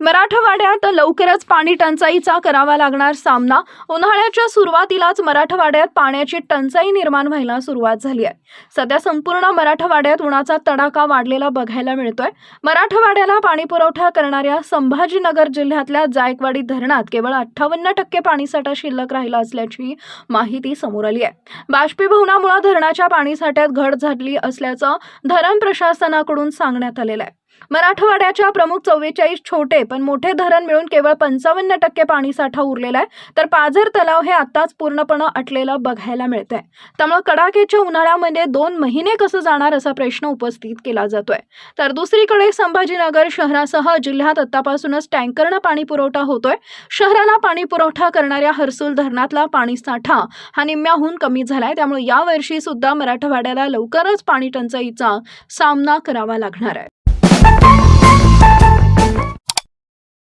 मराठवाड्यात लवकरच पाणी टंचाईचा करावा लागणार सामना. उन्हाळ्याच्या सुरुवातीलाच मराठवाड्यात पाण्याची टंचाई निर्माण व्हायला सुरुवात झाली आहे. सध्या संपूर्ण मराठवाड्यात उन्हाचा तडाखा वाढलेला बघायला मिळतोय. मराठवाड्याला पाणी पुरवठा करणाऱ्या संभाजीनगर जिल्ह्यातल्या जायकवाडी धरणात केवळ अठ्ठावन्न टक्के पाणीसाठा शिल्लक राहिला असल्याची माहिती समोर आली आहे. बाष्पीभवनामुळे धरणाच्या पाणीसाठ्यात घट झाली असल्याचं धरण प्रशासनाकडून सांगण्यात आलेलं आहे. मराठवाड्याच्या प्रमुख चव्वेचाळीस छोटे पण मोठे धरण मिळून केवळ पंचावन्न टक्के पाणीसाठा उरलेला आहे. तर पाझर तलाव हे आताच पूर्णपणे अटलेलं बघायला मिळतंय. त्यामुळे कडाक्याच्या उन्हाळ्यामध्ये दोन महिने कसं जाणार असा प्रश्न उपस्थित केला जातोय. तर दुसरीकडे संभाजीनगर शहरासह जिल्ह्यात आतापासूनच टँकरनं पाणी पुरवठा होतोय. शहराला पाणी पुरवठा करणाऱ्या हर्सुल धरणातला पाणीसाठा हा निम्म्याहून कमी झालाय. त्यामुळे यावर्षी सुद्धा मराठवाड्याला लवकरच पाणी टंचाईचा सामना करावा लागणार आहे.